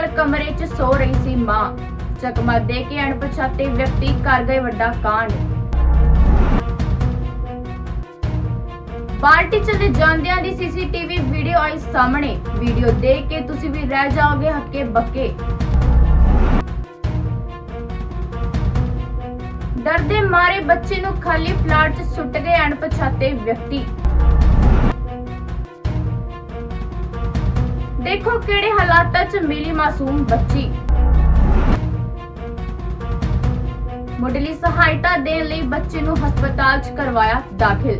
ਨਾਲ ਕਮਰੇ 'ਚ ਸੋ ਰਹੀ ਸੀ ਮਾਂ। ਚਕਮਾ ਦੇ ਕੇ ਅਣਪਛਾਤੇ ਵਿਅਕਤੀ ਕਰ ਗਏ ਵੱਡਾ ਕਾਂਡ। ਪਾਰਟੀ ਚਲੇ ਜਾਂਦਿਆਂ ਦੀ ਸੀਸੀਟੀਵੀ ਵੀਡੀਓ ਆਈ ਸਾਹਮਣੇ। ਵੀਡੀਓ ਦੇਖ ਕੇ ਤੁਸੀਂ ਵੀ ਰਹਿ ਜਾਓਗੇ ਹੱਕੇ ਬੱਕੇ। ਡਰਦੇ ਮਾਰੇ ਬੱਚੇ ਨੂੰ ਖਾਲੀ ਪਲਾਟ 'ਚ ਸੁੱਟ ਗਏ ਅਣਪਛਾਤੇ ਵਿਅਕਤੀ। ਦੇਖੋ ਕਿਹੜੇ ਹਾਲਾਤਾਂ 'ਚ ਮਿਲੀ ਮਾਸੂਮ ਬੱਚੀ। ਮੁੱਢਲੀ ਸਹਾਇਤਾ ਦੇਣ ਲਈ ਬੱਚੇ ਨੂੰ ਹਸਪਤਾਲ 'ਚ ਕਰਵਾਇਆ ਦਾਖਲ।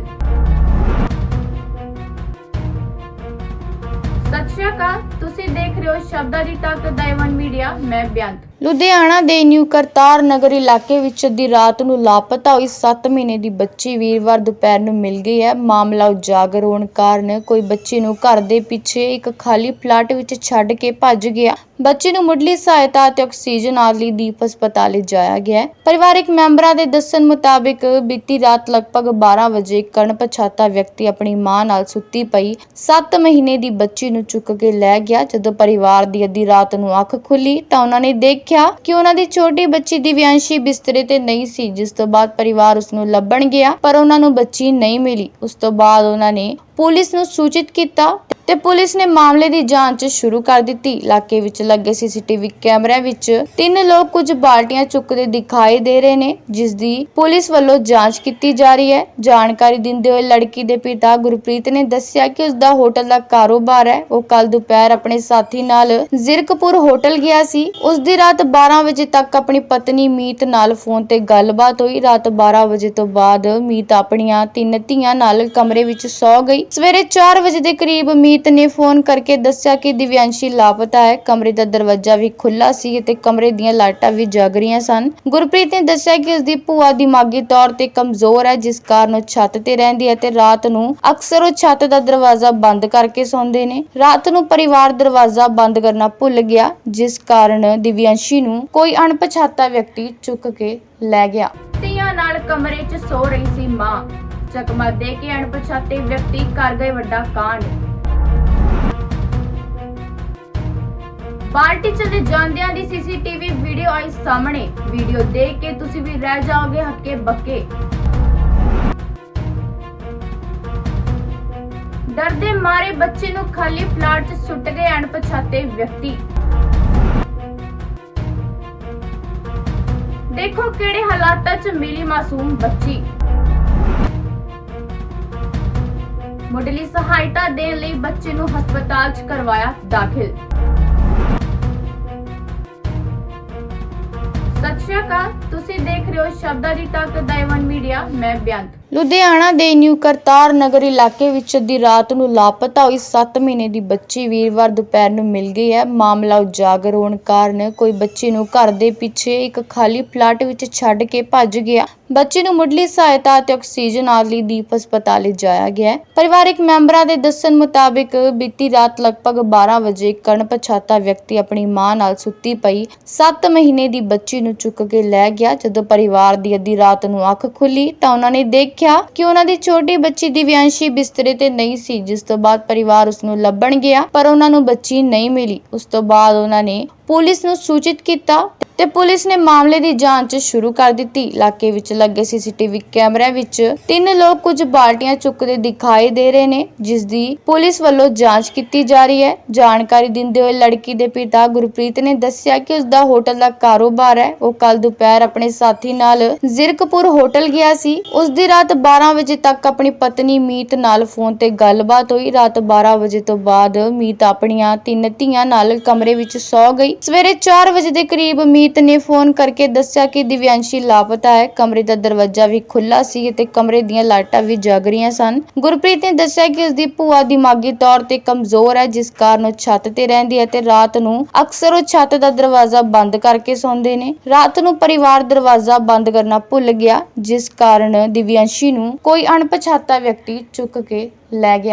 ਸਤਿ ਸ਼੍ਰੀ ਅਕਾਲ, ਤੁਸੀਂ ਦੇਖ ਰਹੇ ਹੋ ਸ਼ਬਦਾਂ ਦੀ ਤਾਕਤ ਦਾ ਏਵਨ ਮੀਡੀਆ, ਮੈਂ ਬਿਆੰਤ। ਲੁਧਿਆਣਾ ਦੇ ਨਿਊ ਕਰਤਾਰ ਨਗਰ ਇਲਾਕੇ ਵਿੱਚ ਅੱਧੀ ਰਾਤ ਨੂੰ ਲਾਪਤਾ ਹੋਈ 7 ਮਹੀਨੇ ਦੀ ਬੱਚੀ ਵੀਰਵਾਰ ਦੁਪਹਿਰ ਨੂੰ ਮਿਲ ਗਈ ਹੈ। ਮਾਮਲਾ ਉਜਾਗਰ ਹੋਣ ਕਾਰਨ ਕੋਈ ਬੱਚੀ ਨੂੰ ਘਰ ਦੇ ਪਿੱਛੇ ਇੱਕ ਖਾਲੀ ਪਲਾਟ ਵਿੱਚ ਛੱਡ ਕੇ ਭੱਜ ਗਿਆ। ਬੱਚੀ ਨੂੰ ਮੁੱਢਲੀ ਸਹਾਇਤਾ ਅਤੇ ਆਕਸੀਜਨ ਆਦਿ ਲਈ ਦੀਪ ਹਸਪਤਾਲ ਲਿਜਾਇਆ ਗਿਆ ਹੈ। ਪਰਿਵਾਰਕ ਮੈਂਬਰਾਂ ਦੇ ਦੱਸਣ ਮੁਤਾਬਿਕ ਬੀਤੀ ਰਾਤ ਲਗਭਗ 12 ਵਜੇ ਕਣ ਪਛਾਤਾ ਵਿਅਕਤੀ ਆਪਣੀ ਮਾਂ ਨਾਲ ਸੁੱਤੀ ਪਈ। 7 ਮਹੀਨੇ ਦੀ ਬੱਚੀ ਨੂੰ ਚੁੱਕ ਕੇ ਲੈ ਗਿਆ। ਜਦੋਂ ਪਰਿਵਾਰ ਦੀ ਅੱਧੀ ਰਾਤ ਨੂੰ ਅੱਖ ਖੁੱਲੀ ਤਾਂ ਉਹਨਾਂ ਨੇ ਦੇਖਿਆ ਕਿ ਉਹਨਾਂ ਦੀ ਛੋਟੀ ਬੱਚੀ ਦਿਵਿਆਂਸ਼ੀ ਬਿਸਤਰੇ ਤੇ ਨਹੀਂ ਸੀ, ਜਿਸ ਤੋਂ ਬਾਅਦ ਪਰਿਵਾਰ ਉਸ ਨੂੰ ਲੱਭਣ ਗਿਆ, ਪਰ ਉਹਨਾਂ ਨੂੰ ਬੱਚੀ ਨਹੀਂ ਮਿਲੀ। ਉਸ ਤੋਂ ਬਾਅਦ ਉਹਨਾਂ ਨੇ ਪੁਲਿਸ ਨੂੰ ਸੂਚਿਤ ਕੀਤਾ ਤੇ ਪੁਲਿਸ ਨੇ ਮਾਮਲੇ ਦੀ ਜਾਂਚ ਸ਼ੁਰੂ ਕਰ ਦਿੱਤੀ। ਇਲਾਕੇ ਵਿੱਚ ਲੱਗੇ ਸੀਸੀਟੀਵੀ ਕੈਮਰਿਆਂ ਵਿੱਚ ਤਿੰਨ ਲੋਕ ਕੁਝ ਬਾਲਟੀਆਂ ਚੁੱਕਦੇ ਦਿਖਾਈ ਦੇ ਰਹੇ ਨੇ, ਜਿਸ ਦੀ ਪੁਲਿਸ ਵੱਲੋਂ ਜਾਂਚ ਕੀਤੀ ਜਾ ਰਹੀ ਹੈ। ਜਾਣਕਾਰੀ ਦਿੰਦੇ ਹੋਏ ਲੜਕੀ ਦੇ ਪਿਤਾ ਗੁਰਪ੍ਰੀਤ ਨੇ ਦੱਸਿਆ ਕਿ ਉਸ ਦਾ ਹੋਟਲ ਦਾ ਕਾਰੋਬਾਰ ਹੈ। ਉਹ ਕੱਲ ਦੁਪਹਿਰ ਆਪਣੇ ਸਾਥੀ ਨਾਲ ਜ਼ਿਰਕਪੁਰ ਹੋਟਲ ਗਿਆ ਸੀ। ਉਸ ਦੀ ਰਾਤ 12 ਵਜੇ ਤੱਕ ਆਪਣੀ ਪਤਨੀ ਮੀਤ ਨਾਲ ਫੋਨ ਤੇ ਗੱਲਬਾਤ ਹੋਈ। ਰਾਤ 12 ਵਜੇ ਤੋਂ ਬਾਅਦ ਮੀਤ ਆਪਣੀਆਂ ਤਿੰਨ ਧੀਆਂ ਨਾਲ ਕਮਰੇ ਵਿੱਚ ਸੌ ਗਈ। ਸਵੇਰੇ 4 ਵਜੇ ਦੇ ਕਰੀਬ ਮੀਤ ਨੇ ਫੋਨ ਕਰਕੇ ਦੱਸਿਆ ਕਿ ਦਿਵਿਆਂਸ਼ੀ ਲਾਪਤਾ ਹੈ। ਕਮਰੇ ਦਾ ਦਰਵਾਜ਼ਾ ਵੀ ਖੁੱਲਾ ਸੀ ਅਤੇ ਕਮਰੇ ਦੀਆਂ ਲਾਈਟਾਂ ਵੀ ਜਗ ਰਹੀਆਂ ਸਨ। ਗੁਰਪ੍ਰੀਤ ਨੇ ਦੱਸਿਆ ਕਿ ਉਸ ਦੀ ਭੂਆ ਦਿਮਾਗੀ ਤੌਰ ਤੇ ਕਮਜ਼ੋਰ ਹੈ, ਜਿਸ ਕਾਰਨ ਉਹ ਛੱਤ ਤੇ ਰਹਿੰਦੀ ਹੈ ਤੇ ਰਾਤ ਨੂੰ ਅਕਸਰ ਉਹ ਛੱਤ ਦਾ ਦਰਵਾਜ਼ਾ ਬੰਦ ਕਰਕੇ ਸੌਂਦੇ ਨੇ। ਰਾਤ ਨੂੰ ਪਰਿਵਾਰ ਦਰਵਾਜ਼ਾ ਬੰਦ ਕਰਨਾ ਭੁੱਲ ਗਿਆ, ਜਿਸ ਕਾਰਨ ਦਿਵਿਆਂਸ਼ੀ ਨੂੰ ਕੋਈ ਅਣਪਛਾਤਾ ਵਿਅਕਤੀ ਚੁੱਕ ਕੇ ਲੈ ਗਿਆ। ਧੀਆਂ ਨਾਲ ਕਮਰੇ 'ਚ ਸੋ ਰਹੀ ਸੀ ਮਾਂ। ਚਕਮਾ ਦੇ ਕੇ ਅਣਪਛਾਤੇ ਵਿਅਕਤੀ ਕਰ ਗਏ ਵੱਡਾ ਕਾਂਡ। ਪਾਰਟੀ ਚਲੇ ਜਾਂਦਿਆਂ ਦੀ ਸੀਸੀਟੀਵੀ ਵੀਡੀਓ ਆਈ ਸਾਹਮਣੇ। ਵੀਡੀਓ ਦੇਖ ਕੇ ਤੁਸੀਂ ਵੀ ਰਹਿ ਜਾਓਗੇ ਹੱਕੇ ਬੱਕੇ। ਡਰਦੇ ਮਾਰੇ ਬੱਚੇ ਨੂੰ ਖਾਲੀ ਪਲਾਟ 'ਚ ਸੁੱਟ ਗਏ ਅਣਪਛਾਤੇ ਵਿਅਕਤੀ। ਦੇਖੋ ਕਿਹੜੇ ਹਾਲਾਤਾਂ 'ਚ ਮਿਲੀ ਮਾਸੂਮ ਬੱਚੀ। ਮੁੱਢਲੀ ਸਹਾਇਤਾ ਦੇਣ ਲਈ ਬੱਚੇ ਨੂੰ ਹਸਪਤਾਲ 'ਚ ਕਰਵਾਇਆ ਦਾਖਲ। ਸਤਿ ਸ਼੍ਰੀ ਅਕਾਲ, ਤੁਸੀਂ ਦੇਖ ਰਹੇ ਹੋ ਸ਼ਬਦਾਂ ਦੀ ਤਾਕਤ ਦਾ ਏਵਨ ਮੀਡੀਆ, ਮੈਂ ਬਿਆੰਤ। ਲੁਧਿਆਣਾ ਦੇ ਨਿਊ ਕਰਤਾਰ ਨਗਰ ਇਲਾਕੇ ਵਿੱਚ ਅੱਧੀ ਰਾਤ ਨੂੰ ਲਾਪਤਾ ਹੋਈ 7 ਮਹੀਨੇ ਦੀ ਬੱਚੀ ਵੀਰਵਾਰ ਦੁਪਹਿਰ ਨੂੰ ਮਿਲ ਗਈ ਹੈ। ਮਾਮਲਾ ਉਜਾਗਰ ਹੋਣ ਕਾਰਨ ਕੋਈ ਬੱਚੀ ਨੂੰ ਘਰ ਦੇ ਪਿੱਛੇ ਇੱਕ ਖਾਲੀ ਪਲਾਟ ਵਿੱਚ ਛੱਡ ਕੇ ਭੱਜ ਗਿਆ। ਬੱਚੀ ਨੂੰ ਮੁੱਢਲੀ ਸਹਾਇਤਾ ਅਤੇ ਆਕਸੀਜਨ ਆਦਿ ਲਈ ਦੀਪ ਹਸਪਤਾਲ ਲਿਜਾਇਆ ਗਿਆ ਹੈ। ਪਰਿਵਾਰਕ ਮੈਂਬਰਾਂ ਦੇ ਦੱਸਣ ਮੁਤਾਬਿਕ ਬੀਤੀ ਰਾਤ ਲਗਭਗ 12 ਵਜੇ ਕਣ ਪਛਾਤਾ ਵਿਅਕਤੀ ਆਪਣੀ ਮਾਂ ਨਾਲ ਸੁੱਤੀ ਪਈ। 7 ਮਹੀਨੇ ਦੀ ਬੱਚੀ ਨੂੰ ਚੁੱਕ ਕੇ ਲੈ ਗਿਆ। ਜਦੋਂ ਪਰਿਵਾਰ ਦੀ ਅੱਧੀ ਰਾਤ ਨੂੰ ਅੱਖ ਖੁੱਲੀ ਤਾਂ ਉਹਨਾਂ ਨੇ ਦੇਖ ਦੇਖਿਆ ਕਿ ਉਹਨਾਂ ਦੀ ਛੋਟੀ ਬੱਚੀ ਦਿਵਿਆਂਸ਼ੀ ਬਿਸਤਰੇ ਤੇ ਨਹੀਂ ਸੀ, ਜਿਸ ਤੋਂ ਬਾਅਦ ਪਰਿਵਾਰ ਉਸ ਨੂੰ ਲੱਭਣ ਗਿਆ, ਪਰ ਉਹਨਾਂ ਨੂੰ ਬੱਚੀ ਨਹੀਂ ਮਿਲੀ। ਉਸ ਤੋਂ ਬਾਅਦ ਉਹਨਾਂ ਨੇ ਪੁਲਿਸ ਨੂੰ ਸੂਚਿਤ ਕੀਤਾ ਤੇ ਪੁਲਿਸ ਨੇ ਮਾਮਲੇ ਦੀ ਜਾਂਚ ਸ਼ੁਰੂ ਕਰ ਦਿੱਤੀ। ਇਲਾਕੇ ਵਿੱਚ ਲੱਗੇ ਸੀਸੀਟੀਵੀ ਕੈਮਰਿਆਂ ਵਿੱਚ ਤਿੰਨ ਲੋਕ ਕੁਝ ਬਾਲਟੀਆਂ ਚੁੱਕਦੇ ਦਿਖਾਈ ਦੇ ਰਹੇ ਨੇ, ਜਿਸ ਦੀ ਪੁਲਿਸ ਵੱਲੋਂ ਜਾਂਚ ਕੀਤੀ ਜਾ ਰਹੀ ਹੈ। ਜਾਣਕਾਰੀ ਦਿੰਦੇ ਹੋਏ ਲੜਕੀ ਦੇ ਪਿਤਾ ਗੁਰਪ੍ਰੀਤ ਨੇ ਦੱਸਿਆ ਕਿ ਉਸ ਦਾ ਹੋਟਲ ਦਾ ਕਾਰੋਬਾਰ ਹੈ। ਉਹ ਕੱਲ ਦੁਪਹਿਰ ਆਪਣੇ ਸਾਥੀ ਨਾਲ ਜ਼ਿਰਕਪੁਰ ਹੋਟਲ ਗਿਆ ਸੀ। ਉਸ ਦੀ ਰਾਤ 12 ਵਜੇ ਤੱਕ ਆਪਣੀ ਪਤਨੀ ਮੀਤ ਨਾਲ ਫੋਨ ਤੇ ਗੱਲਬਾਤ ਹੋਈ। ਰਾਤ 12 ਵਜੇ ਤੋਂ ਬਾਅਦ ਮੀਤ ਆਪਣੀਆਂ ਤਿੰਨ ਧੀਆਂ ਨਾਲ ਕਮਰੇ ਵਿੱਚ ਸੌ ਗਈ। ਸਵੇਰੇ 4 ਵਜੇ ਦੇ ਕਰੀਬ ਮੀਤ ਨੇ ਫੋਨ ਕਰਕੇ ਦੱਸਿਆ ਕਿ ਦਿਵਿਆਂਸ਼ੀ ਲਾਪਤਾ ਹੈ ਕਮਰੇ ਦਾ ਦਰਵਾਜ਼ਾ ਵੀ ਖੁੱਲਾ ਸੀ ਅਤੇ ਕਮਰੇ ਦੀਆਂ ਲਾਈਟਾਂ ਵੀ ਜਗ ਰਹੀਆਂ ਸਨ। ਗੁਰਪ੍ਰੀਤ ਨੇ ਦੱਸਿਆ ਕਿ ਉਸ ਦੀ ਭੂਆ ਦਿਮਾਗੀ ਤੌਰ ਤੇ ਕਮਜ਼ੋਰ ਹੈ, ਜਿਸ ਕਾਰਨ ਉਹ ਛੱਤ ਤੇ ਰਹਿੰਦੀ ਹੈ ਤੇ ਰਾਤ ਨੂੰ ਅਕਸਰ ਉਹ ਛੱਤ ਦਾ ਦਰਵਾਜ਼ਾ ਬੰਦ ਕਰਕੇ ਸੌਂਦੇ ਨੇ। ਰਾਤ ਨੂੰ ਪਰਿਵਾਰ ਦਰਵਾਜ਼ਾ ਬੰਦ ਕਰਨਾ ਭੁੱਲ ਗਿਆ, ਜਿਸ ਕਾਰਨ ਦਿਵਿਆਂਸ਼ੀ ਨੂੰ ਕੋਈ ਅਣਪਛਾਤਾ ਵਿਅਕਤੀ ਚੁੱਕ ਕੇ ਲੈ ਗਿਆ।